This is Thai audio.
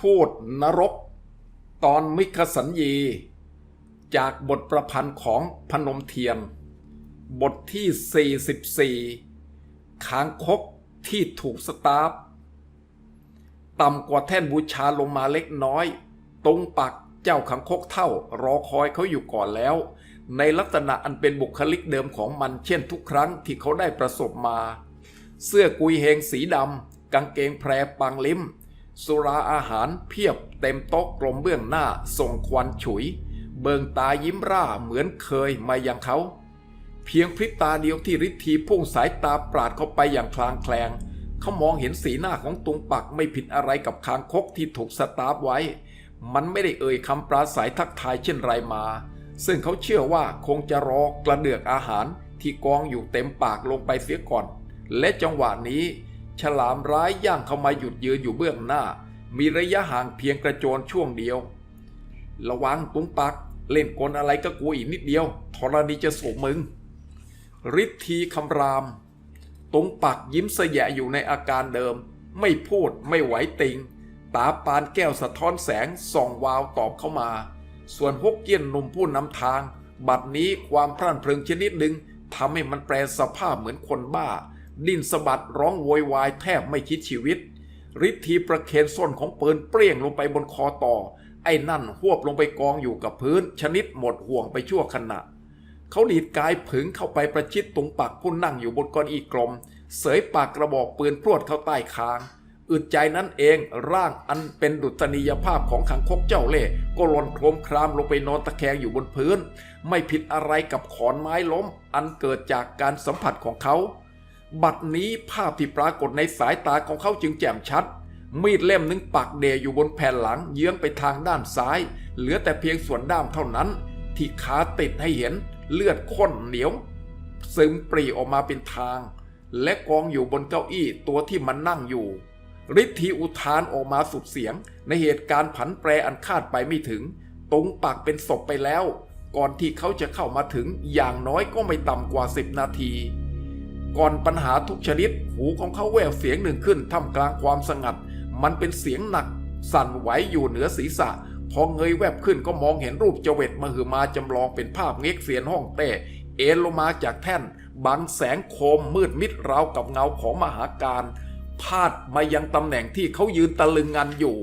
ทูตนรก ตอนมิคสัญญี จากบทประพันธ์ของพนมเทียน บทที่ 44ค้างคกที่ถูกสตาร์ฟต่ำกว่าแท่นบูชาลงมาเล็กน้อย ตรงปักเจ้าขังคกเท่ารอคอยเขาอยู่ก่อนแล้ว ในลักษณะอันเป็นบุคลิกเดิมของมันเช่นทุกครั้งที่เขาได้ประสบมา เสื้อกุยเฮงสีดำกางเกงแพรปังลิ้ม สุราอาหารเพียบเต็มโต๊ะกลมเบื้องหน้าส่งควันฉุย เบิงตายิ้มร่าเหมือนเคยมาอย่างเขา เพียงพริบตาเดียวที่ฤทธีพุ่งสายตาปราดเข้าไปอย่างคลางแคลง เขามองเห็นสีหน้าของตุงปักไม่ผิดอะไรกับคางคกที่ถูกสตาร์ฟไว้ มันไม่ได้เอ่ยคำปราศัยทักทายเช่นไรมา ซึ่งเขาเชื่อว่าคงจะรอกระเดือกอาหารที่กองอยู่เต็มปากลงไปเสียก่อน และจังหวะนี้ ฉลามร้ายย่างเข้ามาหยุดยืนอยู่เบื้องหน้า มีระยะห่างเพียงกระโจนช่วงเดียว ระวังตุงปัก เล่นกลอะไรก็กลัวอีกนิดเดียวธรณีจะสูบมึงฤทธีคำรามตุงปักยิ้มเสยะอยู่ในอาการเดิม ไม่พูดไม่ไหวติง ตาปานแก้วสะท้อนแสงส่องวาวตอบเข้ามา ส่วนฮกเกี้ยนหนุ่มผู้นำทาง บัดนี้ความพรั่นพรึงชนิดหนึ่งทำให้มันแปลสภาพเหมือนคนบ้า ดิ้นสะบัดร้องโวยวายแทบไม่คิดชีวิตฤทธีประเคนส้นของปืนเปรี้ยงลงไปบนคอต่อ ไอ้นั่นหวบลงไปกองอยู่กับพื้น ชนิดหมดห่วงไปชั่วขณะ เขาดีดกายผึงเข้าไปประชิดตรงปากผู้นั่งอยู่บนก้อนอีกลม เสยปากกระบอกปืนพรวดเข้าใต้คางอึดใจนั้นเองร่างอันเป็นดุจนียภาพของขังคกเจ้าเล่ก็หล่นโครมครามลงไปนอนตะแคงอยู่บนพื้น ไม่ผิดอะไรกับขอนไม้ล้ม อันเกิดจากการสัมผัสของเขา บัดนี้ภาพที่ปรากฏในสายตาของเขาจึงแจ่มชัด มีดเล่มหนึ่งปักเดอยู่บนแผ่นหลังเยื้องไปทางด้านซ้าย เหลือแต่เพียงส่วนด้ามเท่านั้น ที่ขาติดให้เห็นเลือดข้นเหนียว ซึมปรีออกมาเป็นทาง และกองอยู่บนเก้าอี้ตัวที่มันนั่งอยู่ฤทธีอุทานออกมาสุดเสียง ในเหตุการณ์ผันแปรอันคาดไปไม่ถึงตรงปากเป็นศพไปแล้ว ก่อนที่เขาจะเข้ามาถึงอย่างน้อยก็ไม่ต่ำกว่าสิบนาที ก่อนปัญหาทุกชนิด หูของเขาแววเสียงหนึ่งขึ้นท่ามกลางความสงัด มันเป็นเสียงหนัก สั่นไหวอยู่เหนือศีรษะ พอเงยแวบขึ้นก็มองเห็นรูปเจเวตมหึมาจำลองเป็นภาพเง็กเสียนห้องเต้เอ็นลงมาจากแท่นบังแสงโคมมืดมิดราวกับเงาของมหาการพาดมายังตำแหน่งที่เขายืนตะลึงงันอยู่